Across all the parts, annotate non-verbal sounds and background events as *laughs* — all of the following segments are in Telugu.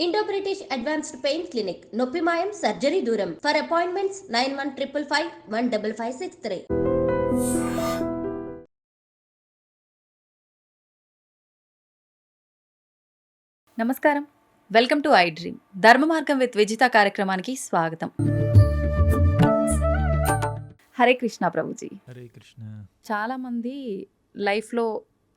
Indo British advanced pain clinic నొప్పి మాయం సర్జరీ దూరం for appointments nine one triple five one double five six three నమస్కారం. Welcome to I dream Dharma Margam with Vijitha కార్యక్రమానికి స్వాగతం. హరే కృష్ణ ప్రభుజీ. హరే కృష్ణ. చాలామంది లైఫ్లో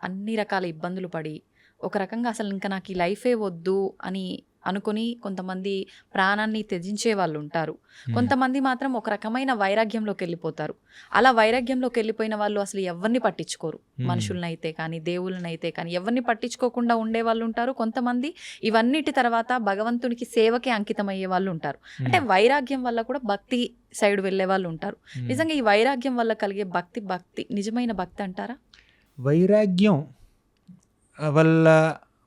అన్ని రకాల ఇబ్బందులు పడి ఒక రకంగా అసలు ఇంకా నాకు ఈ లైఫే వద్దు అని అనుకుని కొంతమంది ప్రాణాన్ని త్యజించే వాళ్ళు ఉంటారు కొంతమంది మాత్రం ఒక రకమైన వైరాగ్యంలోకి వెళ్ళిపోతారు. అలా వైరాగ్యంలోకి వెళ్ళిపోయిన వాళ్ళు అసలు ఎవరిని పట్టించుకోరు. మనుషులనైతే కానీ దేవుళ్ళనైతే కానీ ఎవరిని పట్టించుకోకుండా ఉండే వాళ్ళు ఉంటారు కొంతమంది ఇవన్నిటి తర్వాత భగవంతునికి సేవకి అంకితం అయ్యే వాళ్ళు ఉంటారు అంటే వైరాగ్యం వల్ల కూడా భక్తి సైడ్ వెళ్ళే వాళ్ళు ఉంటారు నిజంగా ఈ వైరాగ్యం వల్ల కలిగే భక్తి భక్తి నిజమైన భక్తి అంటారా? వైరాగ్యం వల్ల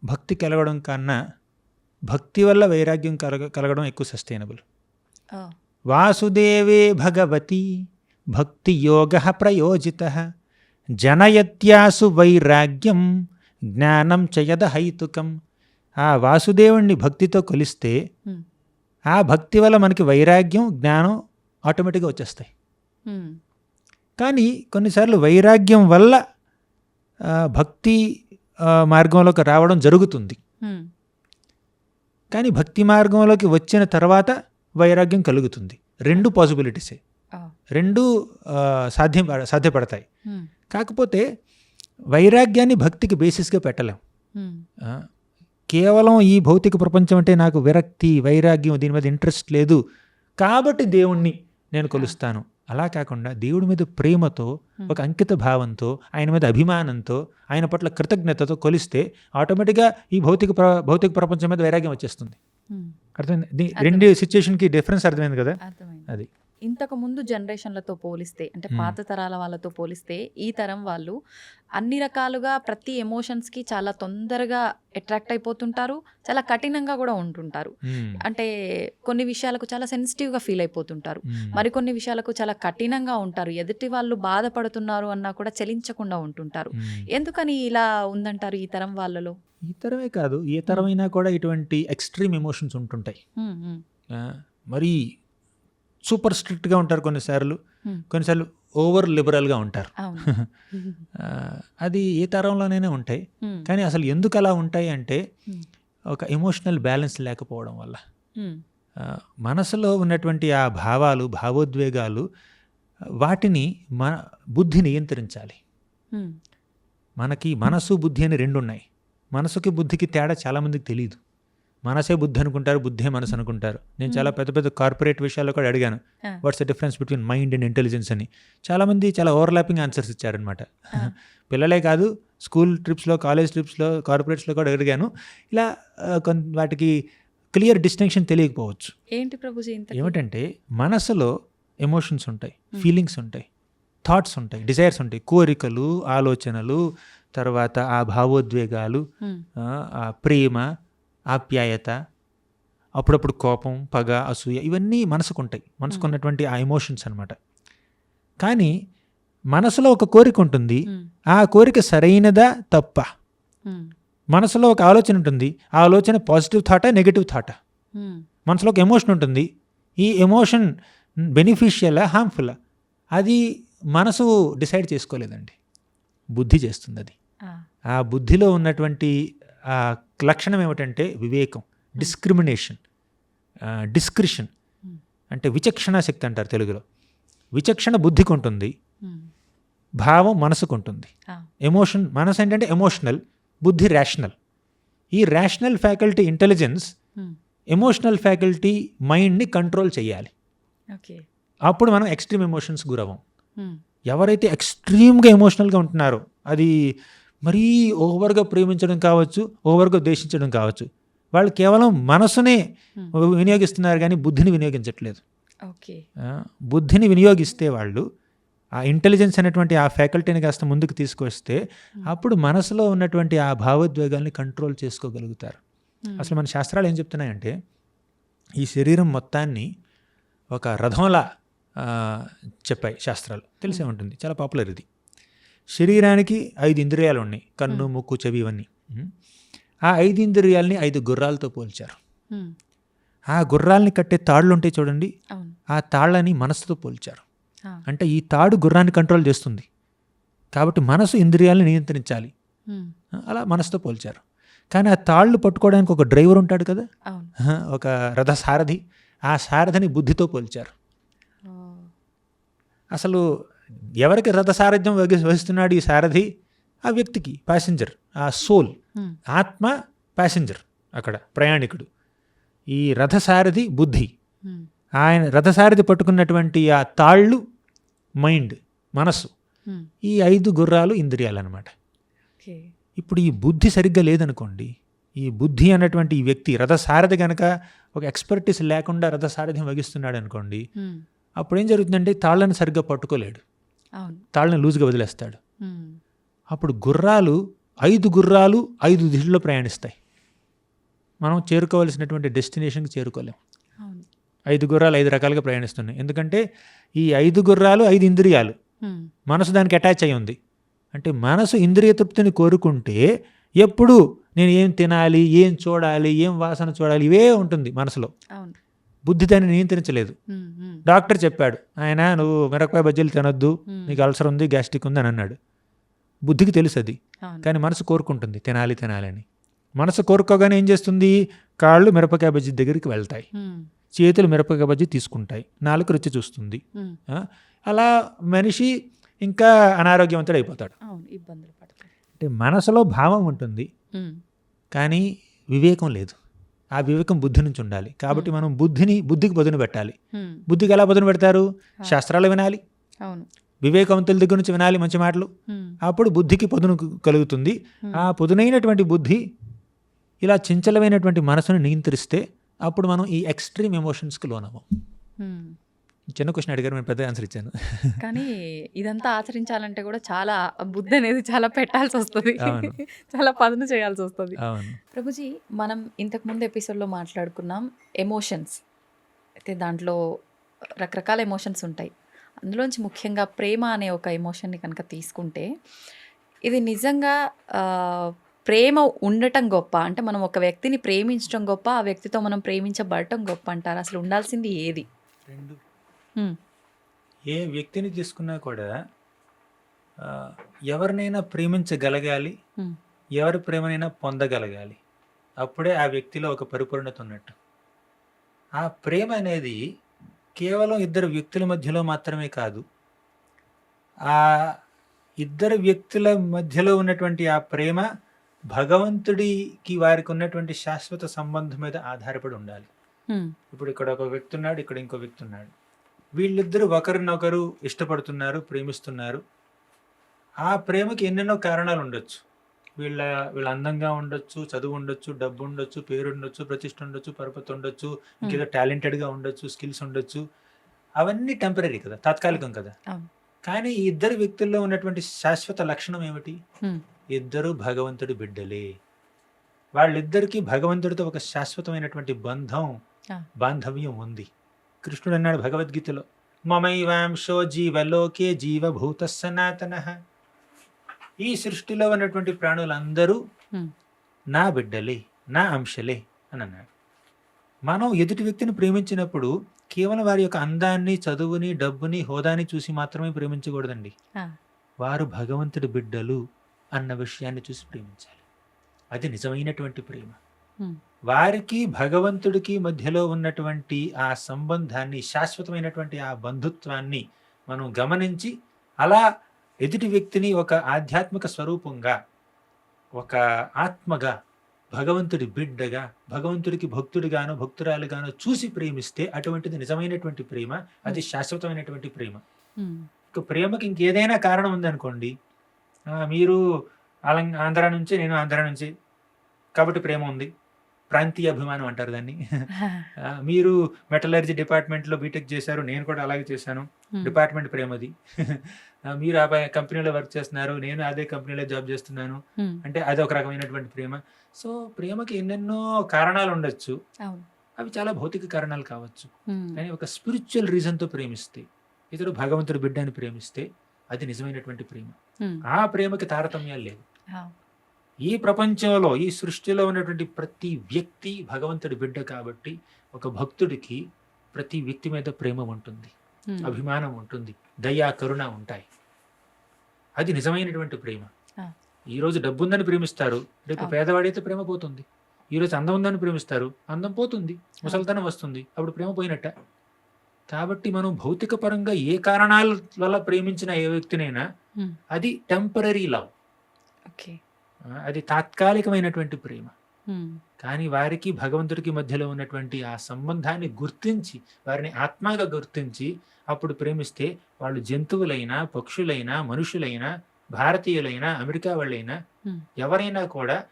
భక్తి కలగడం కన్నా భక్తి వల్ల వైరాగ్యం కలగ కలగడం ఎక్కువ సస్టైనబుల్ వాసుదేవే భగవతి భక్తి యోగ ప్రయోజిత జనయత్యాసు వైరాగ్యం జ్ఞానం చయద హైతుకం ఆ వాసుదేవుణ్ణి భక్తితో కొలిస్తే. ఆ భక్తి వల్ల మనకి వైరాగ్యం జ్ఞానం ఆటోమేటిక్గా వచ్చేస్తాయి. కానీ కొన్నిసార్లు వైరాగ్యం వల్ల భక్తి మార్గంలోకి రావడం జరుగుతుంది. కానీ భక్తి మార్గంలోకి వచ్చిన తర్వాత వైరాగ్యం కలుగుతుంది. రెండు పాసిబిలిటీసే. రెండు సాధ్యం సాధ్యపడతాయి. కాకపోతే వైరాగ్యాన్ని భక్తికి బేసిస్గా పెట్టలేం. కేవలం ఈ భౌతిక ప్రపంచం అంటే నాకు విరక్తి వైరాగ్యం దీని మీద ఇంట్రెస్ట్ లేదు. కాబట్టి దేవుణ్ణి నేను కొలుస్తాను. అలా కాకుండా దేవుడి మీద ప్రేమతో. ఒక అంకిత భావంతో ఆయన మీద అభిమానంతో ఆయన పట్ల కృతజ్ఞతతో కొలిస్తే ఆటోమేటిక్గా ఈ భౌతిక ప్ర భౌతిక ప్రపంచం మీద వైరాగ్యం వచ్చేస్తుంది. అర్థమైంది? రెండు సిచ్యుయేషన్కి డిఫరెన్స్ అర్థమైంది కదా? అది. ఇంతకు ముందు జనరేషన్లతో పోలిస్తే అంటే. పాత తరాల వాళ్ళతో పోలిస్తే ఈ తరం వాళ్ళు అన్ని రకాలుగా ప్రతి ఎమోషన్స్కి చాలా తొందరగా అట్రాక్ట్ అయిపోతుంటారు చాలా కఠినంగా కూడా ఉంటుంటారు. అంటే కొన్ని విషయాలకు చాలా సెన్సిటివ్గా ఫీల్ అయిపోతుంటారు. మరికొన్ని విషయాలకు చాలా కఠినంగా ఉంటారు ఎదుటి వాళ్ళు బాధపడుతున్నారు అన్నా కూడా చలించకుండా ఉంటుంటారు. ఎందుకని ఇలా ఉందంటారు ఈ తరం వాళ్ళలో ఈ తరమే కాదు ఏ తరమైనా కూడా ఇటువంటి ఎక్స్ట్రీమ్ ఎమోషన్స్ ఉంటుంటాయి మరీ సూపర్ స్ట్రిక్ట్గా ఉంటారు కొన్నిసార్లు. కొన్నిసార్లు ఓవర్ లిబరల్గా ఉంటారు. *laughs* అది ఏ తరంలోనైనా ఉంటాయి. కానీ అసలు ఎందుకు అలా ఉంటాయి అంటే. ఒక ఎమోషనల్ బ్యాలెన్స్ లేకపోవడం వల్ల. మనసులో ఉన్నటువంటి ఆ భావాలు భావోద్వేగాలు వాటిని మన బుద్ధి నియంత్రించాలి. మనకి మనసు బుద్ధి అని రెండు ఉన్నాయి మనసుకి బుద్ధికి తేడా చాలామందికి తెలియదు మనసే బుద్ధి అనుకుంటారు బుద్ధే మనసు అనుకుంటారు. నేను చాలా పెద్ద పెద్ద కార్పొరేట్ విషయాల్లో కూడా అడిగాను. What's the difference between mind and intelligence అని. చాలామంది చాలా ఓవర్లాపింగ్ ఆన్సర్స్ ఇచ్చారనమాట. పిల్లలే కాదు స్కూల్ ట్రిప్స్లో కాలేజ్ ట్రిప్స్లో కార్పొరేట్స్లో కూడా అడిగాను. ఇలా కొంత వాటికి క్లియర్ డిస్టింక్షన్ తెలియకపోవచ్చు. ఏంటి ప్రభుజీ ఏమిటంటే మనసులో ఎమోషన్స్ ఉంటాయి ఫీలింగ్స్ ఉంటాయి థాట్స్ ఉంటాయి డిజైర్స్ ఉంటాయి. కోరికలు ఆలోచనలు తర్వాత ఆ భావోద్వేగాలు ఆ ప్రేమ ఆప్యాయత అప్పుడప్పుడు కోపం పగ అసూయ ఇవన్నీ మనసుకు ఉంటాయి మనసుకు ఉన్నటువంటి ఆ ఎమోషన్స్ అనమాట కానీ మనసులో ఒక కోరిక ఉంటుంది. ఆ కోరిక సరైనదా? తప్ప. మనసులో ఒక ఆలోచన ఉంటుంది. ఆ ఆలోచన పాజిటివ్ థాటా నెగిటివ్ థాటా మనసులో ఒక ఎమోషన్ ఉంటుంది. ఈ ఎమోషన్ బెనిఫిషియలా హార్మ్ఫుల్లా అది మనసు డిసైడ్ చేసుకోలేదండి. బుద్ధి చేస్తుంది అది. ఆ బుద్ధిలో ఉన్నటువంటి లక్షణం ఏమిటంటే వివేకం డిస్క్రిమినేషన్ డిస్క్రిషన్. అంటే విచక్షణ శక్తి అంటారు తెలుగులో. విచక్షణ బుద్ధికి ఉంటుంది భావం మనసుకు ఉంటుంది ఎమోషన్ మనసు ఏంటంటే ఎమోషనల్ బుద్ధి రేషనల్ ఈ rational faculty intelligence emotional faculty మైండ్ని కంట్రోల్ చేయాలి. అప్పుడు మనం ఎక్స్ట్రీమ్ ఎమోషన్స్ గురవం ఎవరైతే ఎక్స్ట్రీమ్గా ఎమోషనల్గా ఉంటున్నారో అది మరీ ఓవర్గా ప్రేమించడం కావచ్చు ఓవర్గా ద్వేషించడం కావచ్చు. వాళ్ళు కేవలం మనసునే వినియోగిస్తున్నారు కానీ బుద్ధిని వినియోగించట్లేదు. ఓకే. బుద్ధిని వినియోగిస్తే వాళ్ళు ఆ ఇంటెలిజెన్స్ అనేటువంటి ఆ ఫ్యాకల్టీని కాస్త ముందుకు తీసుకొస్తే అప్పుడు మనసులో ఉన్నటువంటి ఆ భావోద్వేగాల్ని కంట్రోల్ చేసుకోగలుగుతారు. అసలు మన శాస్త్రాలు ఏం చెప్తున్నాయంటే ఈ శరీరం మొత్తాన్ని ఒక రథంలా చెప్పాయి శాస్త్రాలు. తెలిసే ఉంటుంది. చాలా పాపులర్ ఇది. శరీరానికి ఐదు ఇంద్రియాలు ఉన్నాయి. కన్ను ముక్కు చెవి ఇవన్నీ. ఆ ఐదు ఇంద్రియాలని ఐదు గుర్రాలతో పోల్చారు. ఆ గుర్రాల్ని కట్టే తాళ్ళు ఉంటాయి చూడండి. ఆ తాళ్ళని మనసుతో పోల్చారు. అంటే ఈ తాడు గుర్రాన్ని కంట్రోల్ చేస్తుంది. కాబట్టి మనసు ఇంద్రియాలను నియంత్రించాలి. అలా మనసుతో పోల్చారు. కానీ ఆ తాళ్ళు పట్టుకోవడానికి ఒక డ్రైవర్ ఉంటాడు కదా? ఒక రథ సారథి ఆ సారథిని బుద్ధితో పోల్చారు. అసలు ఎవరికి రథ సారథ్యం వహిస్తున్నాడు ఈ సారథి? ఆ వ్యక్తికి ప్యాసింజర్ ఆ సోల్ ఉమ్, ఆత్మ ప్యాసింజర్ అక్కడ ప్రయాణికుడు. ఈ రథసారథి బుద్ధి. ఉమ్, ఆయన రథసారథి పట్టుకున్నటువంటి ఆ తాళ్ళు మైండ్ మనస్సు. ఉమ్, ఈ ఐదు గుర్రాలు ఇంద్రియాలు అనమాట ఇప్పుడు ఈ బుద్ధి సరిగ్గా లేదనుకోండి ఈ బుద్ధి అన్నటువంటి ఈ వ్యక్తి రథసారథి కనుక ఒక ఎక్స్పర్టీస్ లేకుండా రథసారథ్యం వహిస్తున్నాడు అనుకోండి అప్పుడు ఏం జరుగుతుందంటే తాళ్ళని సరిగ్గా పట్టుకోలేడు. తాళ్ళని లూజ్గా వదిలేస్తాడు. అప్పుడు గుర్రాలు ఐదు గుర్రాలు ఐదు దిశల్లో ప్రయాణిస్తాయి. మనం చేరుకోవాల్సినటువంటి డెస్టినేషన్కి చేరుకోలేం. అవును. ఐదు గుర్రాలు ఐదు రకాలుగా ప్రయాణిస్తున్నాయి. ఎందుకంటే ఈ ఐదు గుర్రాలు ఐదు ఇంద్రియాలు. మనసు దానికి అటాచ్ అయి ఉంది. అంటే మనసు ఇంద్రియ తృప్తిని కోరుకుంటే ఎప్పుడు నేను ఏం తినాలి ఏం చూడాలి ఏం వాసన చూడాలి ఇవే ఉంటుంది మనసులో. అవును. బుద్ధి దాన్ని నియంత్రించలేదు. డాక్టర్ చెప్పాడు ఆయన నువ్వు మిరపకాయ బజ్జీలు తినొద్దు నీకు అల్సర్ ఉంది గ్యాస్ట్రిక్ ఉంది అని అన్నాడు. బుద్ధికి తెలుసు అది. కానీ మనసు కోరుకుంటుంది తినాలి తినాలని మనసు కోరుకోగానే ఏం చేస్తుంది? కాళ్ళు మిరపకాయ బజ్జీ దగ్గరికి వెళ్తాయి. చేతులు మిరపకాయ బజ్జీ తీసుకుంటాయి. నాలుగు రుచి చూస్తుంది? అలా మనిషి ఇంకా అనారోగ్యవంతుడు అయిపోతాడు. అంటే మనసులో భావం ఉంటుంది. కానీ వివేకం లేదు. ఆ వివేకం బుద్ధి నుంచి ఉండాలి. కాబట్టి మనం బుద్ధిని బుద్ధికి బదును పెట్టాలి. ఉమ్, బుద్ధికి ఎలా బదును పెడతారు? శాస్త్రాలు వినాలి. అవును. వివేకవంతుల దగ్గర నుంచి వినాలి మంచి మాటలు. ఉమ్, అప్పుడు బుద్ధికి పదును కలుగుతుంది. ఆ పదునైనటువంటి బుద్ధి ఇలా చంచలమైనటువంటి మనసును నియంత్రిస్తే అప్పుడు మనం ఈ ఎక్స్ట్రీమ్ ఎమోషన్స్కి లోనవ్వం. ఉమ్. చిన్న క్వశ్చన్ అడిగారు నేను పెద్ద ఆన్సర్ ఇచ్చాను. కానీ ఇదంతా ఆచరించాలంటే కూడా చాలా బుద్ధి అనేది చాలా పెట్టాల్సి వస్తుంది. చాలా పదును చేయాల్సి వస్తుంది. అవును. ప్రభుజీ మనం ఇంతకు ముందు ఎపిసోడ్లో మాట్లాడుకున్నాం ఎమోషన్స్ అయితే దాంట్లో రకరకాల ఎమోషన్స్ ఉంటాయి. అందులోంచి ముఖ్యంగా ప్రేమ అనే ఒక ఎమోషన్ని కనుక తీసుకుంటే ఇది నిజంగా ప్రేమ ఉండటం గొప్ప. అంటే మనం ఒక వ్యక్తిని ప్రేమించడం గొప్ప ఆ వ్యక్తితో మనం ప్రేమించబడటం గొప్ప అంటారు. అసలు ఉండాల్సింది ఏది? రెండు ఉమ్, ఏ వ్యక్తిని తీసుకున్నా కూడా ఆ, ఎవరినైనా ప్రేమించగలగాలి ఉమ్, ఎవరి ప్రేమనైనా పొందగలగాలి. అప్పుడే ఆ వ్యక్తిలో ఒక పరిపూర్ణత ఉన్నట్టు. ఆ ప్రేమ అనేది కేవలం ఇద్దరు వ్యక్తుల మధ్యలో మాత్రమే కాదు ఆ ఇద్దరు వ్యక్తుల మధ్యలో ఉన్నటువంటి ఆ ప్రేమ భగవంతుడికి వారికి ఉన్నటువంటి శాశ్వత సంబంధం మీద ఆధారపడి ఉండాలి. ఉమ్, ఇప్పుడు ఇక్కడ ఒక వ్యక్తి ఉన్నాడు ఇక్కడ ఇంకో వ్యక్తి ఉన్నాడు. వీళ్ళిద్దరూ ఒకరినొకరు ఇష్టపడుతున్నారు ప్రేమిస్తున్నారు. ఆ ప్రేమకి ఎన్నెన్నో కారణాలు ఉండొచ్చు. వీళ్ళ వీళ్ళ అందంగా ఉండొచ్చు చదువు ఉండొచ్చు డబ్బు ఉండొచ్చు పేరు ఉండొచ్చు ప్రతిష్ట ఉండొచ్చు పరపతి ఉండొచ్చు ఇంకేదో టాలెంటెడ్గా ఉండొచ్చు స్కిల్స్ ఉండొచ్చు. అవన్నీ టెంపరీ కదా తాత్కాలికం కదా. కానీ ఈ ఇద్దరు వ్యక్తుల్లో ఉన్నటువంటి శాశ్వత లక్షణం ఏమిటి? ఇద్దరు భగవంతుడి బిడ్డలే. వాళ్ళిద్దరికీ భగవంతుడితో ఒక శాశ్వతమైనటువంటి బంధం. బాంధవ్యం ఉంది. కృష్ణుడు అన్నాడు భగవద్గీతలో మమైవాంశో జీవలోకే జీవభూత సనాతన ఈ సృష్టిలో ఉన్నటువంటి ప్రాణులందరూ. నా బిడ్డలే నా అంశలే అని అన్నాడు మనం ఎదుటి వ్యక్తిని ప్రేమించినప్పుడు కేవలం వారి యొక్క అందాన్ని చదువుని డబ్బుని హోదాని చూసి మాత్రమే ప్రేమించకూడదండి. వారు భగవంతుడి బిడ్డలు అన్న విషయాన్ని చూసి ప్రేమించాలి అది నిజమైనటువంటి ప్రేమ. వారికి భగవంతుడికి మధ్యలో ఉన్నటువంటి ఆ సంబంధాన్ని శాశ్వతమైనటువంటి ఆ బంధుత్వాన్ని మనం గమనించి అలా ఎదుటి వ్యక్తిని ఒక ఆధ్యాత్మిక స్వరూపంగా ఒక ఆత్మగా భగవంతుడి బిడ్డగా భగవంతుడికి భక్తుడిగానో భక్తురాలుగానో చూసి ప్రేమిస్తే అటువంటిది నిజమైనటువంటి ప్రేమ అది శాశ్వతమైనటువంటి ప్రేమ. ఇక ప్రేమకి ఇంకేదైనా కారణం ఉందనుకోండి మీరు ఆంధ్ర నుంచి నేను ఆంధ్ర నుంచి కాబట్టి ప్రేమ ఉంది. ప్రాంతీయ అభిమానం అంటారు దాన్ని. మీరు మెటలర్జీ డిపార్ట్మెంట్లో బీటెక్ చేశారు నేను కూడా అలాగే చేశాను. డిపార్ట్మెంట్ ప్రేమది. మీరు ఆ కంపెనీలో వర్క్ చేస్తున్నారు నేను అదే కంపెనీలో జాబ్ చేస్తున్నాను. అంటే అది ఒక రకమైనటువంటి ప్రేమ. సో ప్రేమకి ఎన్నెన్నో కారణాలు ఉండొచ్చు. అవి చాలా భౌతిక కారణాలు కావచ్చు. కానీ ఒక స్పిరిచువల్ రీజన్తో ప్రేమిస్తే ఇతడు భగవంతుడి బిడ్డని ప్రేమిస్తే అది నిజమైనటువంటి ప్రేమ. ఆ ప్రేమకి తారతమ్యాలు లేవు. ఈ ప్రపంచంలో ఈ సృష్టిలో ఉన్నటువంటి ప్రతి వ్యక్తి భగవంతుడి బిడ్డ కాబట్టి ఒక భక్తుడికి ప్రతి వ్యక్తి మీద ప్రేమ ఉంటుంది అభిమానం ఉంటుంది దయా కరుణ ఉంటాయి. అది నిజమైనటువంటి ప్రేమ. ఆ. ఈ రోజు డబ్బు ఉందని ప్రేమిస్తారు రేపు. పేదవాడైతే ప్రేమ పోతుంది. ఈ రోజు అందం ఉందని ప్రేమిస్తారు అందం పోతుంది ముసలితనం వస్తుంది అప్పుడు ప్రేమ పోయినట్ట. కాబట్టి మనం భౌతిక పరంగా ఏ కారణాల వల్ల ప్రేమించిన ఏ వ్యక్తినైనా అది టెంపరీ లవ్ ఓకే. అది తాత్కాలికమైనటువంటి ప్రేమ. కానీ వారికి భగవంతుడికి మధ్యలో ఉన్నటువంటి ఆ సంబంధాన్ని గుర్తించి వారిని ఆత్మగా గుర్తించి అప్పుడు ప్రేమిస్తే వాళ్ళు జంతువులైనా పక్షులైనా మనుషులైనా భారతీయులైనా అమెరికా వాళ్ళైనా. ఎవరైనా కూడా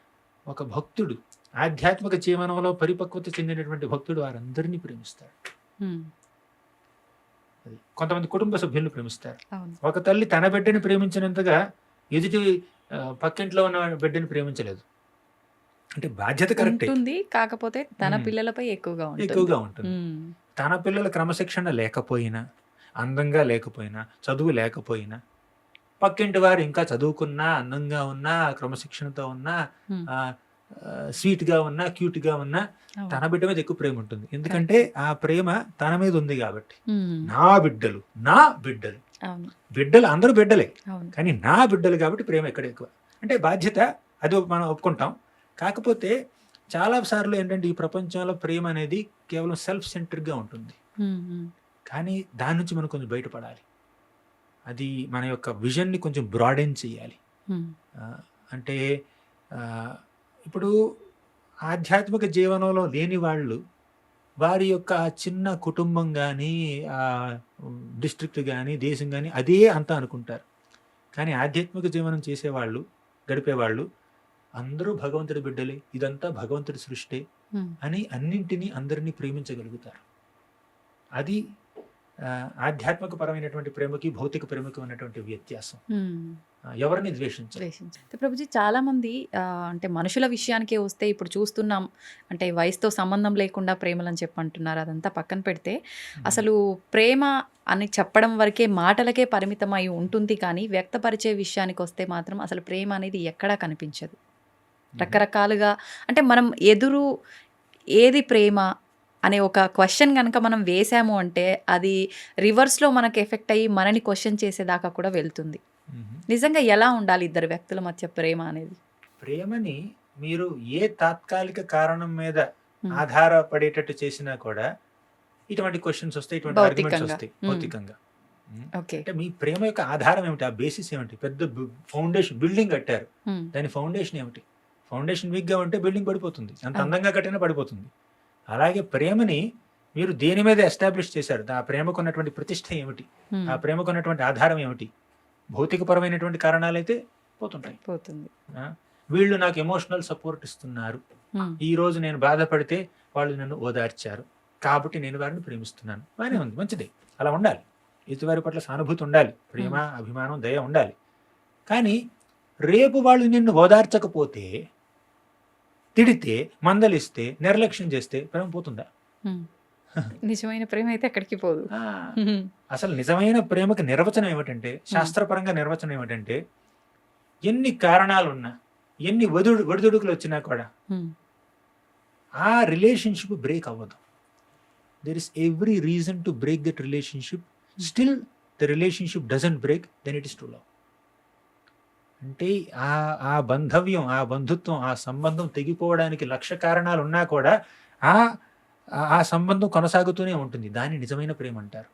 ఒక భక్తుడు ఆధ్యాత్మిక జీవనంలో పరిపక్వత చెందినటువంటి భక్తుడు వారందరినీ ప్రేమిస్తాడు. కొంతమంది కుటుంబ సభ్యులను ప్రేమిస్తారు. ఒక తల్లి తన బిడ్డని ప్రేమించినంతగా ఎదుటి పక్కింట్లో ఉన్న బిడ్డని ప్రేమించలేదు. అంటే బాధ్యత కరెక్టే. ఉంటుంది కాకపోతే తన. పిల్లలపై ఎక్కువగా ఉంటుంది. ఎక్కువగా ఉంటుంది. తన పిల్లల క్రమశిక్షణ లేకపోయినా అందంగా లేకపోయినా చదువు లేకపోయినా పక్కింటి వారు ఇంకా చదువుకున్నా అందంగా ఉన్నా క్రమశిక్షణతో ఉన్నా ఉమ్, ఆ, ఆ, sweet గా ఉన్నా cute గా ఉన్నా. తన బిడ్డ మీద ఎక్కువ ప్రేమ ఉంటుంది. ఎందుకంటే ఆ ప్రేమ తన మీద ఉంది కాబట్టి. నా బిడ్డలు నా బిడ్డలు. బిడ్డలు అందరూ బిడ్డలే. కానీ నా బిడ్డలు కాబట్టి ప్రేమ ఎక్కడ ఎక్కువ? అంటే బాధ్యత అది మనం ఒప్పుకుంటాం. కాకపోతే చాలా సార్లు ఏంటంటే ఈ ప్రపంచంలో ప్రేమ అనేది కేవలం సెల్ఫ్ సెంటర్గా ఉంటుంది. కానీ దాని నుంచి మనం కొంచెం బయటపడాలి. అది మన యొక్క విజన్ని కొంచెం బ్రాడెన్ చేయాలి. అంటే ఇప్పుడు ఆధ్యాత్మిక జీవనంలో లేని వాళ్ళు వారి యొక్క చిన్న కుటుంబం కానీ ఆ డిస్ట్రిక్ట్ కానీ దేశం కానీ అదే అంతా అనుకుంటారు. కానీ ఆధ్యాత్మిక జీవనం చేసేవాళ్ళు గడిపేవాళ్ళు అందరూ భగవంతుడి బిడ్డలే ఇదంతా భగవంతుడి సృష్టి అని అన్నింటినీ అందరినీ ప్రేమించగలుగుతారు. అది ఆధ్యాత్మిక పరమైనటువంటి ప్రేమకి భౌతిక ప్రేమకి ఉన్నటువంటి వ్యత్యాసం ఎవరిని ద్వేషించారు. ప్రభుజీ చాలా మంది అంటే మనుషుల విషయానికే వస్తే ఇప్పుడు చూస్తున్నాం అంటే వయసుతో సంబంధం లేకుండా ప్రేమలని చెప్పి అంటున్నారు అదంతా పక్కన పెడితే అసలు ప్రేమ అని చెప్పడం వరకే మాటలకే పరిమితమై ఉంటుంది కానీ వ్యక్తపరిచే విషయానికి వస్తే మాత్రం అసలు ప్రేమ అనేది ఎక్కడా కనిపించదు. రకరకాలుగా అంటే మనం ఎదురు ఏది ప్రేమ అనే ఒక క్వశ్చన్ కనుక మనం వేసాము అంటే అది రివర్స్లో మనకు ఎఫెక్ట్ అయ్యి మనని క్వశ్చన్ చేసేదాకా కూడా వెళ్తుంది. నిజంగా ఎలా ఉండాలి ఇద్దరు వ్యక్తుల మధ్య ప్రేమ అనేది? ప్రేమని మీరు ఏ తాత్కాలిక కారణం మీద. ఆధారపడేటట్టు చేసినా కూడా ఇటువంటి క్వశ్చన్స్ వస్తాయి ఇటువంటి ఆర్గ్యుమెంట్స్. వస్తాయి. భౌతికంగా. అంటే మీ ప్రేమ యొక్క ఆధారం ఏమిటి? ఆ బేసిస్ ఏమిటి? పెద్ద ఫౌండేషన్ బిల్డింగ్ కట్టారు. దాని ఫౌండేషన్ ఏమిటి? ఫౌండేషన్ వీక్గా ఉంటే బిల్డింగ్ పడిపోతుంది. అంత. అందంగా కట్టినా పడిపోతుంది. అలాగే ప్రేమని మీరు దేని మీద ఎస్టాబ్లిష్ చేశారు? ఆ ప్రేమకు ఉన్నటువంటి ప్రతిష్ట ఏమిటి? ఆ ప్రేమకు ఉన్నటువంటి ఆధారం ఏమిటి? భౌతికపరమైనటువంటి కారణాలైతే పోతుంటాయి. పోతుంది? వీళ్ళు నాకు ఎమోషనల్ సపోర్ట్ ఇస్తున్నారు. ఈ రోజు నేను బాధపడితే వాళ్ళు నన్ను ఓదార్చారు. కాబట్టి నేను వారిని ప్రేమిస్తున్నాను. బాగానే ఉంది. మంచిదే. అలా ఉండాలి. ఎదుటివారి పట్ల సానుభూతి ఉండాలి. ప్రేమ అభిమానం దయ ఉండాలి. కానీ రేపు వాళ్ళు నిన్ను ఓదార్చకపోతే తిడితే మందలిస్తే నిర్లక్ష్యం చేస్తే ప్రేమ పోతుందా. నిజమైన ప్రేమ అయితే ఎక్కడికి పోదు. అసలు నిజమైన ప్రేమకి నిర్వచనం ఏమిటంటే శాస్త్రపరంగా నిర్వచనం ఏమిటంటే ఎన్ని కారణాలున్నా ఎన్ని ఒదుడు ఒడిదుడుకులు వచ్చినా కూడా ఆ రిలేషన్షిప్ బ్రేక్ అవ్వదు. There is every reason to break that relationship still the relationship doesn't break then it is to love అంటే ఆ ఆ బంధవ్యం ఆ బంధుత్వం ఆ సంబంధం తెగిపోవడానికి లక్ష కారణాలు ఉన్నా కూడా ఆ ఆ- సంబంధం కొనసాగుతూనే ఉంటుంది. దాన్ని నిజమైన ప్రేమ అంటారు.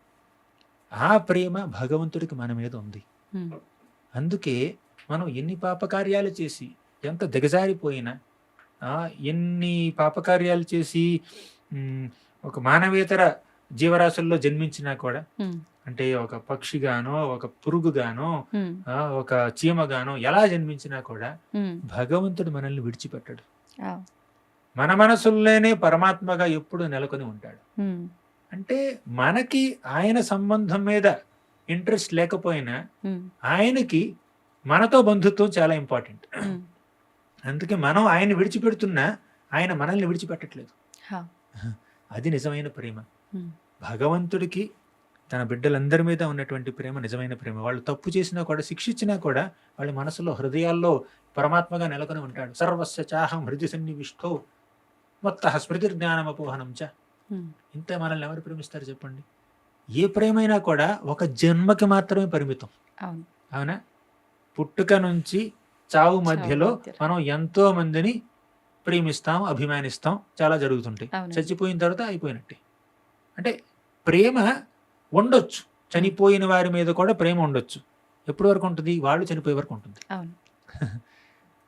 ఆ ప్రేమ భగవంతుడికి మన మీద ఉంది. అందుకే మనం ఎన్ని పాపకార్యాలు చేసి ఎంత దిగజారిపోయినా ఆ, ఎన్ని పాపకార్యాలు చేసి ఒక మానవేతర జీవరాశుల్లో జన్మించినా కూడా అంటే ఒక పక్షిగానో ఒక పురుగుగానో ఒక చీమగానో ఎలా జన్మించినా కూడా భగవంతుడు మనల్ని విడిచిపెట్టడు. మన మనసుల్లోనే పరమాత్మగా ఎప్పుడు నెలకొని ఉంటాడు. అంటే మనకి ఆయన సంబంధం మీద ఇంట్రెస్ట్ లేకపోయినా ఆయనకి మనతో బంధుత్వం చాలా ఇంపార్టెంట్. అందుకే మనం ఆయన విడిచిపెడుతున్నా ఆయన మనల్ని విడిచిపెట్టట్లేదు. అది నిజమైన ప్రేమ. భగవంతుడికి తన బిడ్డలందరి మీద ఉన్నటువంటి ప్రేమ నిజమైన ప్రేమ. వాళ్ళు తప్పు చేసినా కూడా శిక్షించినా కూడా వాళ్ళ మనసులో హృదయాల్లో పరమాత్మగా నెలకొని ఉంటాడు. సర్వస్య చాహం హృదయ సన్నివిష్టో మొత్త స్మృతి జ్ఞానమపోహనం చ. ఇంత మనల్ని ఎవరు ప్రేమిస్తారు చెప్పండి? ఏ ప్రేమైనా కూడా ఒక జన్మకి మాత్రమే పరిమితం. అవును. పుట్టుక నుంచి చావు మధ్యలో. మనం ఎంతో మందిని ప్రేమిస్తాం అభిమానిస్తాం. చాలా జరుగుతుంటాయి. చచ్చిపోయిన తర్వాత అయిపోయినట్టే. అంటే ప్రేమ ఉండొచ్చు. చనిపోయిన వారి మీద కూడా ప్రేమ ఉండొచ్చు. ఎప్పటి వరకు ఉంటుంది? వాళ్ళు చనిపోయే వరకు ఉంటుంది. *laughs*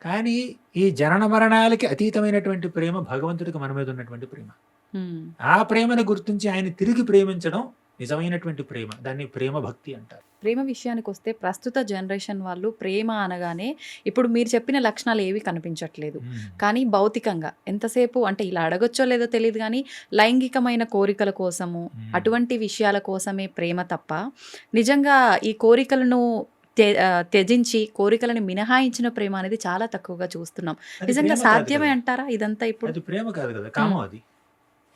కానీ ఈ జనన మరణాలకి అతీతమైనటువంటి ప్రేమ భగవంతుడికి మన మీద ఉన్నటువంటి ప్రేమ. ఆ ప్రేమను గుర్తించి ఆయన తిరిగి ప్రేమించడం నిజమైనటువంటి ప్రేమ దాన్ని ప్రేమ భక్తి అంటారు. ప్రేమ విషయానికి వస్తే ప్రస్తుత జనరేషన్ వాళ్ళు ప్రేమ అనగానే ఇప్పుడు మీరు చెప్పిన లక్షణాలు ఏవి కనిపించట్లేదు. కానీ భౌతికంగా ఎంతసేపు అంటే ఇలా అడగొచ్చో లేదో తెలియదు కానీ లైంగికమైన కోరికల కోసము అటువంటి విషయాల కోసమే ప్రేమ తప్ప నిజంగా ఈ కోరికలను త్యజించి కోరికలను మినహాయించిన ప్రేమ అనేది చాలా తక్కువగా చూస్తున్నాం. నిజంగా సాధ్యమే. అంటారా ఇదంతా ఇప్పుడు? ప్రేమ కాదు కదా. కామం అది.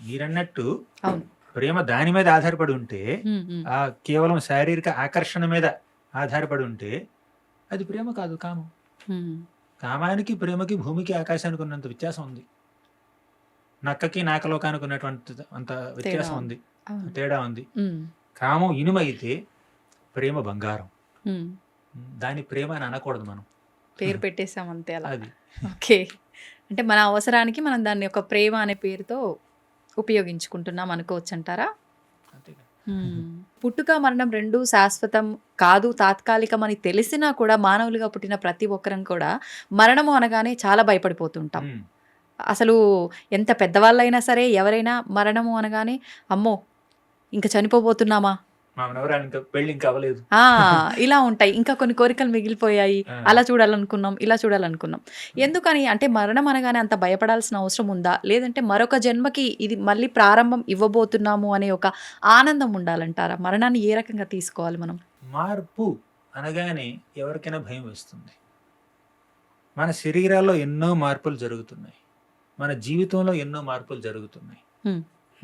మీరన్నట్టు అవును. ప్రేమ దాని మీద ఆధారపడి ఉంటే ఆ కేవలం శారీరక ఆకర్షణ మీద ఆధారపడి ఉంటే అది ప్రేమ కాదు కామం. కామానికి ప్రేమకి భూమికి ఆకాశానికి ఉన్నంత వ్యత్యాసం ఉంది. నక్కకి నాకలోకానికి ఉన్నటువంటి అంత వ్యత్యాసం ఉంది. తేడా ఉంది. కామం ఇనుమైతే ప్రేమ బంగారం. దాని ప్రేమ అని అనకూడదు మనం. పేరు పెట్టేసాం అంతే అలా. అది. ఓకే. అంటే మన అవసరానికి మనం దాన్ని ఒక ప్రేమ అనే పేరుతో ఉపయోగించుకుంటున్నాం అనుకోవచ్చు అంటారా. పుట్టుక మరణం రెండు శాశ్వతం కాదు తాత్కాలికం అని తెలిసినా కూడా మానవులుగా పుట్టిన ప్రతి ఒక్కరం కూడా మరణము అనగానే చాలా భయపడిపోతుంటాం. అసలు ఎంత పెద్దవాళ్ళైనా సరే ఎవరైనా మరణము అనగానే అమ్మో ఇంకా చనిపోబోతున్నామా పెళ్ళి ఇంకా అవ్వలేదు. ఆ ఇలా ఉంటాయి. ఇంకా కొన్ని కోరికలు మిగిలిపోయాయి. అలా చూడాలనుకున్నాం ఇలా చూడాలనుకున్నాం. ఎందుకని అంటే మరణం అనగానే అంత భయపడాల్సిన అవసరం ఉందా? లేదంటే మరొక జన్మకి ఇది మళ్ళీ ప్రారంభం ఇవ్వబోతున్నాము అనే ఒక ఆనందం ఉండాలంటారా? మరణాన్ని ఏ రకంగా తీసుకోవాలి మనం? మార్పు అనగానే ఎవరికైనా భయం వేస్తుంది. మన శరీరాల్లో ఎన్నో మార్పులు జరుగుతున్నాయి. మన జీవితంలో ఎన్నో మార్పులు జరుగుతున్నాయి.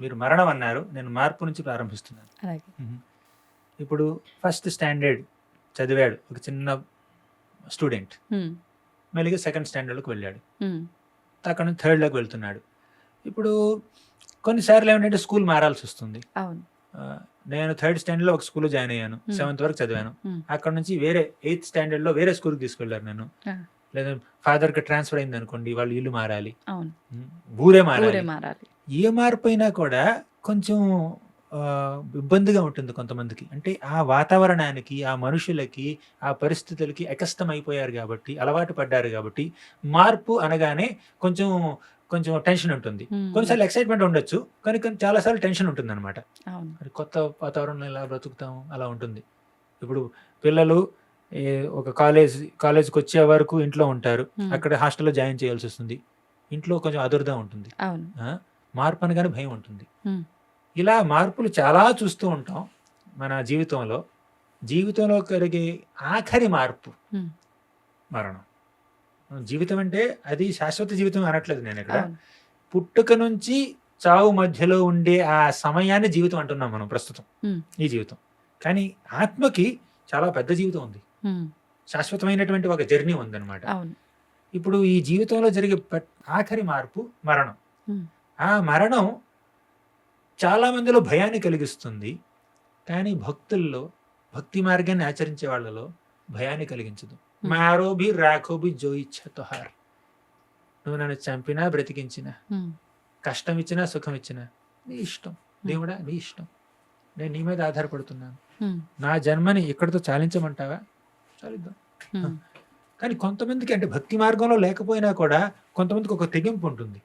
మీరు మరణం అన్నారు. నేను మార్పు నుంచి ప్రారంభిస్తున్నాను. అలాగే. ఇప్పుడు ఫస్ట్ స్టాండర్డ్ చదివాడు ఒక చిన్న స్టూడెంట్ ఉమ్, మెల్లిగా సెకండ్ స్టాండర్డ్లోకి వెళ్ళాడు. ఉమ్, అక్కడ నుంచి థర్డ్లోకి వెళ్తున్నాడు. ఇప్పుడు కొన్నిసార్లు ఏమిటంటే స్కూల్ మారాల్సి వస్తుంది. నేను థర్డ్ స్టాండర్డ్లో ఒక స్కూల్లో జాయిన్ అయ్యాను. Hmm. సెవెంత్ వరకు చదివాను. Hmm. అక్కడ నుంచి వేరే ఎయిత్ స్టాండర్డ్లో వేరే స్కూల్కి తీసుకెళ్ళారు నన్ను. Ah. లేదా ఫాదర్కి ట్రాన్స్ఫర్ అయింది అనుకోండి వాళ్ళు ఇల్లు మారాలి. Hmm. ఊరే మారాలి. ఏ మార్పు అయినా కూడా కొంచెం ఇబ్బందిగా ఉంటుంది కొంతమందికి. అంటే ఆ వాతావరణానికి ఆ మనుషులకి ఆ పరిస్థితులకి ఎకష్టం అయిపోయారు కాబట్టి అలవాటు పడ్డారు కాబట్టి మార్పు అనగానే కొంచెం కొంచెం టెన్షన్ ఉంటుంది. కొన్నిసార్లు ఎక్సైట్మెంట్ ఉండొచ్చు కానీ కొన్ని చాలాసార్లు టెన్షన్ ఉంటుంది అనమాట కొత్త వాతావరణంలో ఎలా బ్రతుకుతాము అలా ఉంటుంది. ఇప్పుడు పిల్లలు ఒక కాలేజ్ కాలేజ్కి వచ్చే వరకు ఇంట్లో ఉంటారు. అక్కడ హాస్టల్లో జాయిన్ చేయాల్సి వస్తుంది. ఇంట్లో కొంచెం అదుర్దా ఉంటుంది. మార్పు అనగానే భయం ఉంటుంది. ఇలా మార్పులు చాలా చూస్తూ ఉంటాం మన జీవితంలో. జీవితంలో కలిగే ఆఖరి మార్పు మరణం. జీవితం అంటే అది శాశ్వత జీవితం అనట్లేదు నేను ఇక్కడ. పుట్టుక నుంచి చావు మధ్యలో ఉండే ఆ సమయాన్ని జీవితం అంటున్నాం మనం ప్రస్తుతం. ఈ జీవితం. కానీ ఆత్మకి చాలా పెద్ద జీవితం ఉంది. శాశ్వతమైనటువంటి ఒక జర్నీ ఉందన్నమాట. ఇప్పుడు ఈ జీవితంలో జరిగే ఆఖరి మార్పు మరణం. ఆ మరణం చాలా మందిలో భయాన్ని కలిగిస్తుంది. కానీ భక్తుల్లో భక్తి మార్గాన్ని ఆచరించే వాళ్ళలో భయాన్ని కలిగించదు. మారోబి రాఖోబి జో ఇచ్చ తొహార్. నువ్వు నన్ను చంపినా బ్రతికించినా కష్టం ఇచ్చినా సుఖం ఇచ్చినా నీ ఇష్టం. దేవుడా నీ ఇష్టం. నేను నీ మీద ఆధారపడుతున్నాను. నా జన్మని ఇక్కడితో చాలించమంటావా? చాలిద్దాం. కానీ కొంతమందికి అంటే భక్తి మార్గంలో లేకపోయినా కూడా కొంతమందికి ఒక తెగింపు ఉంటుంది.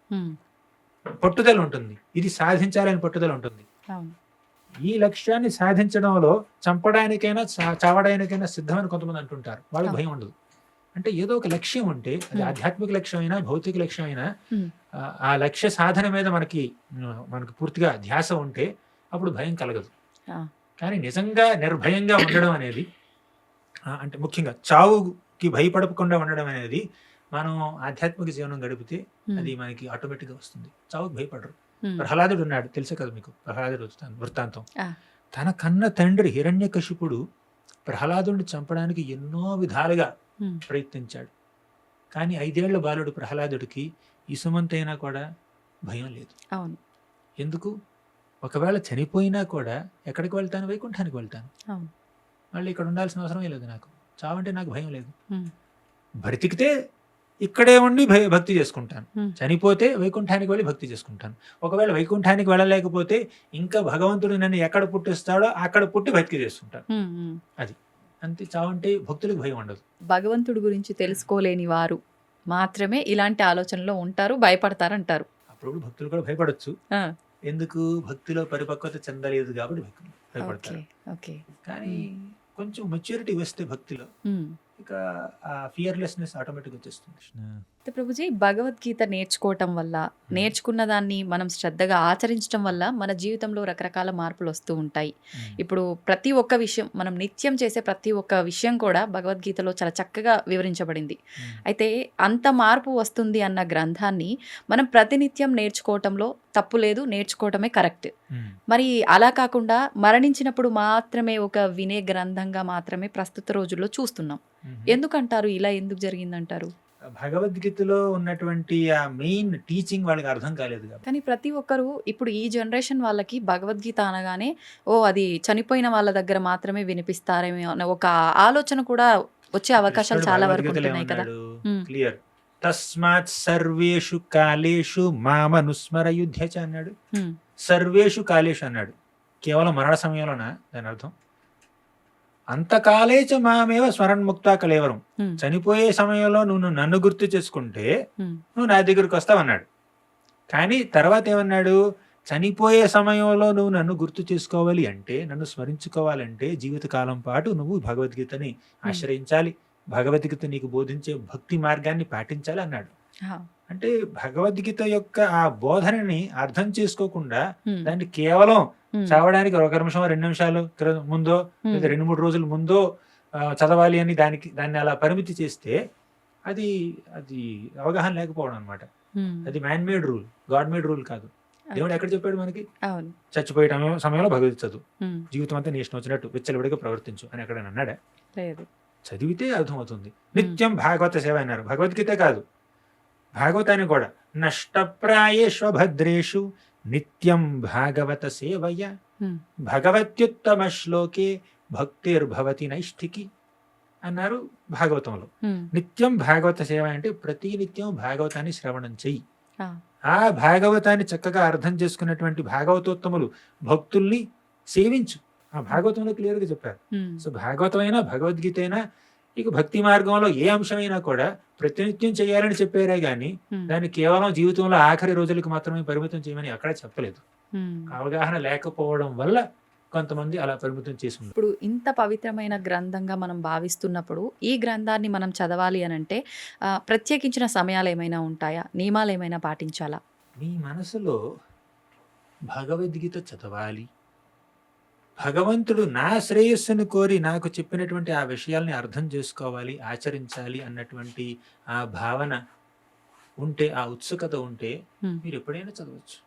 పట్టుదల ఉంటుంది ఇది సాధించాలని పట్టుదల ఉంటుంది ఈ లక్ష్యాన్ని సాధించడంలో చంపడానికైనా చావడానికైనా సిద్ధమని కొంతమంది అంటుంటారు వాళ్ళకి. భయం ఉండదు అంటే ఏదో ఒక లక్ష్యం ఉంటే అది. ఆధ్యాత్మిక లక్ష్యమైనా భౌతిక లక్ష్యమైనా Hmm. ఆ- లక్ష్య సాధన మీద మనకి మనకి పూర్తిగా ధ్యాస ఉంటే అప్పుడు భయం కలగదు. కానీ నిజంగా నిర్భయంగా ఉండడం అనేది అంటే ముఖ్యంగా చావుకి భయపడకుండా ఉండడం అనేది మనం ఆధ్యాత్మిక జీవనం గడిపితే అది మనకి ఆటోమేటిక్గా వస్తుంది. చావుకి భయపడరు. ప్రహ్లాదుడు ఉన్నాడు. తెలుసే కదా మీకు? ప్రహ్లాదుడు వృత్తాంతం-. తన కన్న తండ్రి హిరణ్యకశిపుడు ప్రహ్లాదుడిని చంపడానికి ఎన్నో విధాలుగా ప్రయత్నించాడు. కానీ ఐదేళ్ళ బాలుడు ప్రహ్లాదుడికి ఇసుమంతైనా కూడా భయం లేదు. అవును. ఎందుకు? ఒకవేళ చనిపోయినా కూడా ఎక్కడికి వెళ్తాను? వైకుంఠానికి వెళ్తాను. మళ్ళీ ఇక్కడ ఉండాల్సిన అవసరమే లేదు నాకు. చావంటే నాకు భయం లేదు. బ్రతికితే ఇక్కడే ఉండి భక్తి చేసుకుంటాను. చనిపోతే వైకుంఠానికి వెళ్ళి భక్తి చేసుకుంటాను. ఒకవేళ వైకుంఠానికి వెళ్ళలేకపోతే ఇంకా భగవంతుడు నన్ను ఎక్కడ పుట్టిస్తాడో అక్కడ పుట్టి భక్తి చేసుకుంటాను ఉమ్. అంతే చావంటే భక్తులకు భయం ఉండదు. భగవంతుడి గురించి తెలుసుకోలేని వారు మాత్రమే ఇలాంటి ఆలోచనలో ఉంటారు భయపడతారంటారు. అప్పుడు భక్తులు కూడా భయపడొచ్చు. ఎందుకు? భక్తిలో పరిపక్వత చెందలేదు కాబట్టి భయపడతారు. కానీ కొంచెం మెచ్యూరిటీ వస్తే భక్తిలో. ఇక ఆ ఫియర్లెస్నెస్ ఆటోమేటిక్ వచ్చేస్తుంది. ప్రభుజీ భగవద్గీత నేర్చుకోవటం వల్ల నేర్చుకున్న దాన్ని మనం శ్రద్ధగా ఆచరించడం వల్ల మన జీవితంలో రకరకాల మార్పులు వస్తూ ఉంటాయి. ఇప్పుడు ప్రతి ఒక్క విషయం మనం నిత్యం చేసే ప్రతి ఒక్క విషయం కూడా భగవద్గీతలో చాలా చక్కగా వివరించబడింది. అయితే అంత మార్పు వస్తుంది అన్న గ్రంథాన్ని మనం ప్రతినిత్యం నేర్చుకోవటంలో తప్పు లేదు నేర్చుకోవటమే కరెక్ట్. మరి అలా కాకుండా మరణించినప్పుడు మాత్రమే ఒక వినే గ్రంథంగా మాత్రమే ప్రస్తుత రోజుల్లో చూస్తున్నాం. ఎందుకంటారు? ఇలా ఎందుకు జరిగిందంటారు? భగవద్గీతలో ఉన్నటువంటి ఆ మెయిన్ టీచింగ్ వాళ్ళకి అర్థం కాలేదు కానీ ప్రతి ఒక్కరు ఇప్పుడు ఈ జనరేషన్ వాళ్ళకి భగవద్గీత అనగానే ఓ అది చనిపోయిన వాళ్ళ దగ్గర మాత్రమే వినిపిస్తారేమో అన్న ఒక ఆలోచన కూడా వచ్చే అవకాశాలు చాలా వరకు ఉంటున్నాయి కదా. క్లియర్ తస్మాత్ సర్వేషు కాలేషు మామనుస్మర యుద్ధ అన్నాడు. సర్వేషు కాలేషు అన్నాడు. కేవలం మరణ సమయంలోనా దాని అర్థం? అంతకాలేచ మామేవ స్మరణముక్త కలేవరం. చనిపోయే సమయంలో నువ్వు నన్ను గుర్తు చేసుకుంటే నువ్వు నా దగ్గరికి వస్తావన్నాడు. కానీ తర్వాత ఏమన్నాడు? చనిపోయే సమయంలో నువ్వు నన్ను గుర్తు చేసుకోవాలి అంటే నన్ను స్మరించుకోవాలంటే జీవితకాలం పాటు నువ్వు భగవద్గీతని ఆశ్రయించాలి. భగవద్గీత నీకు బోధించే భక్తి మార్గాన్ని పాటించాలి అన్నాడు. అంటే భగవద్గీత యొక్క ఆ బోధనని అర్థం చేసుకోకుండా దాన్ని కేవలం ఉమ్, చావడానికి ఒక నిమిషం రెండు నిమిషాలు ముందో లేదా రెండు మూడు రోజుల ముందో చదవాలి అని దానికి దాన్ని అలా పరిమితి చేస్తే అది అది అవగాహన లేకపోవడం అనమాట అది man made rule God made rule కాదు. దేవుడు ఎక్కడ చెప్పాడు మనకి? చచ్చిపోయే సమయంలో భగవద్గీత చదువు. జీవితం అంతా నీ ఇష్టం వచ్చినట్టు విచ్చలవిడిగా ప్రవర్తించు అని ఎక్కడ అన్నాడా? చదివితే అర్థమవుతుంది. నిత్యం భాగవత సేవ అన్నారు. భగవద్గీత కాదు. భాగవతాన్ని కూడా. నష్టప్రాయేష్వ భద్రేషు నిత్యం భాగవత సేవయ. భగవత్యుత్తమ శ్లోకే భక్తిర్భవతి నైష్ఠికి అన్నారు భాగవతంలో. నిత్యం భాగవత సేవ అంటే ప్రతి నిత్యం భాగవతాన్ని శ్రవణం చెయ్యి. ఆ, భాగవతాన్ని చక్కగా అర్థం చేసుకున్నటువంటి భాగవతోత్తములు భక్తుల్ని సేవించు. ఆ భాగవతంలో క్లియర్గా చెప్పారు సో భాగవతం అయినా భగవద్గీత అయినా ఇక భక్తి మార్గంలో ఏ అంశమైనా కూడా ప్రతినిత్యం చేయాలని చెప్పారే గాని దాన్ని కేవలం జీవితంలో ఆఖరి రోజులకు మాత్రమే పరిమితం చేయమని అక్కడ చెప్పలేదు. అవగాహన లేకపోవడం వల్ల కొంతమంది అలా పరిమితం చేసి ఇప్పుడు ఇంత పవిత్రమైన గ్రంథంగా మనం భావిస్తున్నప్పుడు ఈ గ్రంథాన్ని మనం చదవాలి అని అంటే ప్రత్యేకించిన సమయాలు ఏమైనా ఉంటాయా? నియమాలు ఏమైనా పాటించాలా? మీ మనసులో భగవద్గీత చదవాలి. భగవంతుడు నా శ్రేయస్సును కోరి నాకు చెప్పినటువంటి ఆ విషయాల్ని అర్థం చేసుకోవాలి ఆచరించాలి అన్నటువంటి ఆ భావన ఉంటే ఆ ఉత్సుకత ఉంటే. మీరు ఎప్పుడైనా చదవచ్చు.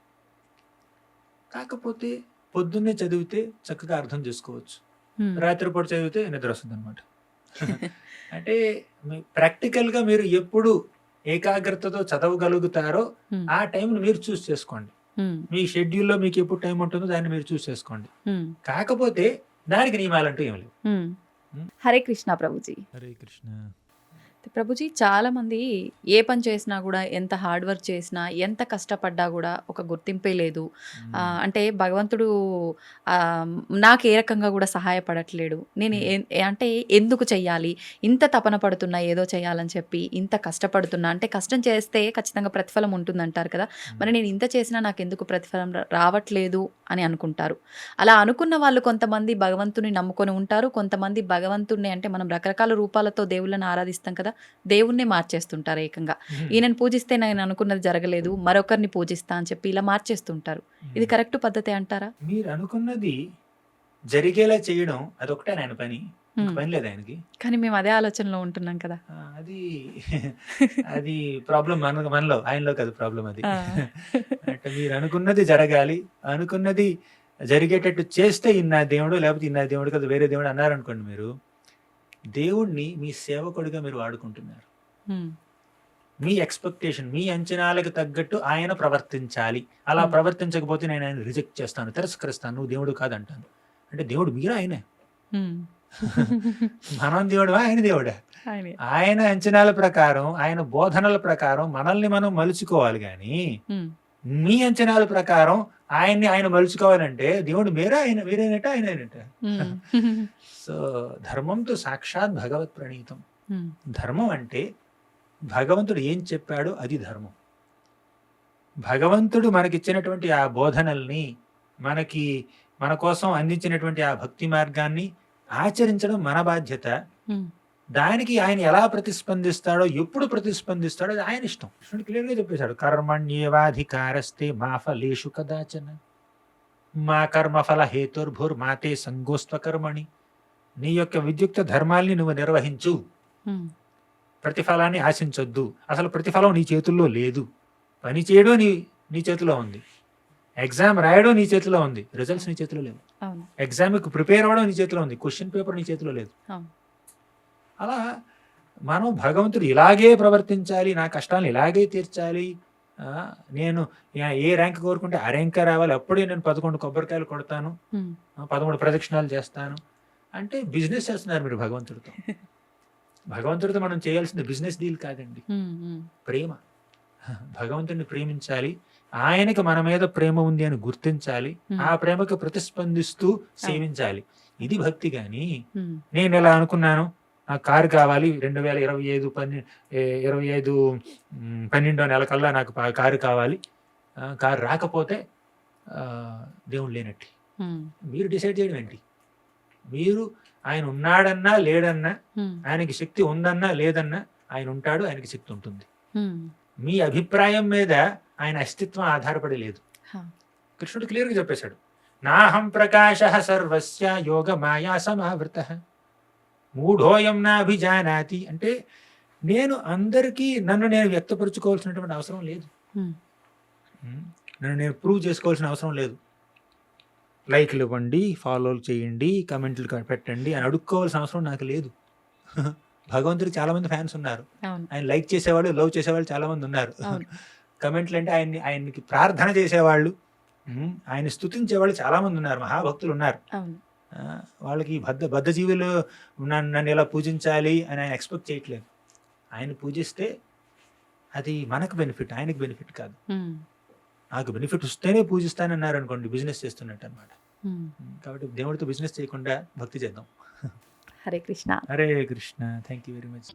కాకపోతే పొద్దున్నే చదివితే చక్కగా అర్థం చేసుకోవచ్చు. రాత్రిపూట చదివితే నిద్ర వస్తుంది అనమాట *laughs* అంటే practical గా మీరు ఎప్పుడు ఏకాగ్రతతో చదవగలుగుతారో ఆ టైంను మీరు చూస్ చేసుకోండి. మీ షెడ్యూల్లో మీకు ఎప్పుడు టైం ఉంటుందో దాన్ని మీరు చూస్ చేసుకోండి. ఉమ్, కాకపోతే దానికి నియమాలంటూ ఏం లేవు. హరే కృష్ణ ప్రభుజీ. హరే కృష్ణ. ప్రభుజీ చాలా మంది ఏ పని చేసినా కూడా ఎంత హార్డ్ వర్క్ చేసినా ఎంత కష్టపడ్డా కూడా ఒక గుర్తింపే లేదు. అంటే భగవంతుడు నాకు ఏ రకంగా కూడా సహాయపడట్లేడు. నేను అంటే ఎందుకు చెయ్యాలి? ఇంత తపన పడుతున్నా ఏదో చేయాలని చెప్పి ఇంత కష్టపడుతున్నా అంటే కష్టం చేస్తే ఖచ్చితంగా ప్రతిఫలం ఉంటుందంటారు కదా. మరి నేను ఇంత చేసినా నాకు ఎందుకు ప్రతిఫలం రావట్లేదు అని అనుకుంటారు. అలా అనుకున్న వాళ్ళు కొంతమంది భగవంతుని నమ్ముకొని ఉంటారు. కొంతమంది భగవంతుడిని అంటే మనం రకరకాల రూపాలతో దేవుళ్ళని ఆరాధిస్తాం కదా. దేవుణ్ణే మార్చేస్తుంటారు ఏకంగా. ఈయనను పూజిస్తే నేను అనుకున్నది జరగలేదు మరొకరిని పూజిస్తా అని చెప్పి ఇలా మార్చేస్తుంటారు. ఇది కరెక్ట్ పద్ధతి అంటారా? మీరు అనుకున్నది జరిగేలా చేయడం అదొకటే ఆయన పని. పని లేదు ఆయనకి? కానీ మేము అదే ఆలోచనలో ఉంటున్నాం కదా. అది *laughs* అది ప్రాబ్లం మన మనలో ఆయనలో కాదు ప్రాబ్లం అది. *laughs* అంటే మీరు అనుకున్నది జరగాలి అనుకున్నది జరిగేటట్టు చేస్తే ఇన్న దేవుడు లేకపోతే ఇన్న దేవుడు కదా వేరే దేవుడు అన్నారనుకోండి మీరు దేవుణ్ణి మీ సేవకుడిగా మీరు వాడుకుంటున్నారు. ఉమ్, మీ ఎక్స్పెక్టేషన్ మీ అంచనాలకు తగ్గట్టు ఆయన ప్రవర్తించాలి. అలా Hmm. ప్రవర్తించకపోతే నేను ఆయన రిజెక్ట్ చేస్తాను తిరస్కరిస్తాను నువ్వు దేవుడు కాదంటాను. అంటే దేవుడు మీరు ఆయనే. ఉమ్. *laughs* మనం దేవుడు ఆయన దేవుడా? ఆయనే. అంచనాల ప్రకారం ఆయన బోధనల ప్రకారం మనల్ని మనం మలుచుకోవాలి కానీ మీ అంచనాల ప్రకారం ఆయన్ని ఆయన మలుచుకోవాలంటే దేవుడు మీరే ఆయన ఆయన ఆయనట. సో ధర్మంతో సాక్షాత్ భగవత్ ప్రణీతం. ధర్మం అంటే భగవంతుడు ఏం చెప్పాడో అది ధర్మం. భగవంతుడు మనకిచ్చినటువంటి ఆ బోధనల్ని మనకి మన కోసం అందించినటువంటి ఆ భక్తి మార్గాన్ని ఆచరించడం మన బాధ్యత. దానికి ఆయన ఎలా ప్రతిస్పందిస్తాడో ఎప్పుడు ప్రతిస్పందిస్తాడో అది ఆయన ఇష్టం. కృష్ణుడు క్లియర్గా చెప్పేశాడు కర్మణ్యేవాధికారస్తే మా ఫలేషు కదాచన మా కర్మఫల హేతుర్భుర్ మాతే సంగోస్త్వ కర్మణి నీ యొక్క విద్యుక్త ధర్మాల్ని నువ్వు నిర్వహించు. ప్రతిఫలాన్ని ఆశించొద్దు. అసలు ప్రతిఫలం నీ చేతుల్లో లేదు. పని చేయడం నీ నీ చేతిలో ఉంది. ఎగ్జామ్ రాయడం నీ చేతిలో ఉంది. రిజల్ట్స్ నీ చేతిలో లేవు. ఎగ్జామ్కి ప్రిపేర్ అవ్వడం నీ చేతిలో ఉంది. క్వశ్చన్ పేపర్ నీ చేతిలో లేదు. అలా మనం భగవంతుడు ఇలాగే ప్రవర్తించాలి నా కష్టాలను ఇలాగే తీర్చాలి నేను ఏ- ర్యాంక్ కోరుకుంటే ఆ ర్యాంక్ రావాలి అప్పుడే నేను పదకొండు కొబ్బరికాయలు కొడతాను పదమూడు ప్రదక్షిణాలు చేస్తాను. అంటే బిజినెస్ చేస్తున్నారు మీరు భగవంతుడితో. *laughs* భగవంతుడితో మనం చేయాల్సింది బిజినెస్ డీల్ కాదండి. ప్రేమ. భగవంతుడిని ప్రేమించాలి ఆయనకి మన మీద ప్రేమ ఉంది అని గుర్తించాలి. ఆ ప్రేమకు ప్రతిస్పందిస్తూ సేవించాలి. ఇది భక్తి గాని ఉమ్, నేను ఇలా అనుకున్నాను నాకు కారు కావాలి. రెండు వేల ఇరవై ఐదు పన్నె ఇరవై ఐదు పన్నెండో నెల కల్లా నాకు కారు కావాలి. కారు రాకపోతే దేవుడు లేనట్టు. మీరు డిసైడ్ చేయడం ఏంటి? మీరు ఆయన ఉన్నాడన్నా లేడన్నా ఆయనకి శక్తి ఉందన్నా లేదన్నా ఆయన ఉంటాడు ఆయనకి శక్తి ఉంటుంది. మీ అభిప్రాయం మీద ఆయన అస్తిత్వం ఆధారపడి లేదు. కృష్ణుడు క్లియర్గా చెప్పేశాడు. నాహం ప్రకాశ సర్వస్య యోగ మాయా సమావృత. మూఢోయం నాభిజానాతి అంటే నేను అందరికీ నన్ను నేను వ్యక్తపరచుకోవాల్సినటువంటి అవసరం లేదు. నన్ను నేను ప్రూవ్ చేసుకోవాల్సిన అవసరం లేదు. లైక్లు ఇవ్వండి ఫాలోలు చేయండి కమెంట్లు పెట్టండి అని అడుక్కోవాల్సిన అవసరం నాకు లేదు. *laughs* భగవంతుడికి చాలా మంది ఫ్యాన్స్ ఉన్నారు. ఆయన లైక్ చేసేవాళ్ళు లవ్ చేసేవాళ్ళు చాలా మంది ఉన్నారు. *laughs* కమెంట్లు అంటే ఆయన్ని ఆయనకి ప్రార్థన చేసేవాళ్ళు. ఆయన స్తుతించేవాళ్ళు చాలా మంది ఉన్నారు. మహాభక్తులు ఉన్నారు. వాళ్ళకి బద్ధ బద్ధ జీవులు నన్ను నన్ను ఇలా పూజించాలి అని ఆయన ఎక్స్పెక్ట్ చేయట్లేదు. ఆయన పూజిస్తే అది మనకు బెనిఫిట్ ఆయనకు బెనిఫిట్ కాదు. నాకు బెనిఫిట్ వస్తేనే పూజిస్తానన్నారు అనుకోండి బిజినెస్ చేస్తున్నట్టు అనమాట. కాబట్టి దేవుడితో బిజినెస్ చేయకుండా భక్తి చేద్దాం. Hare Krishna. Hare Krishna. Thank you very much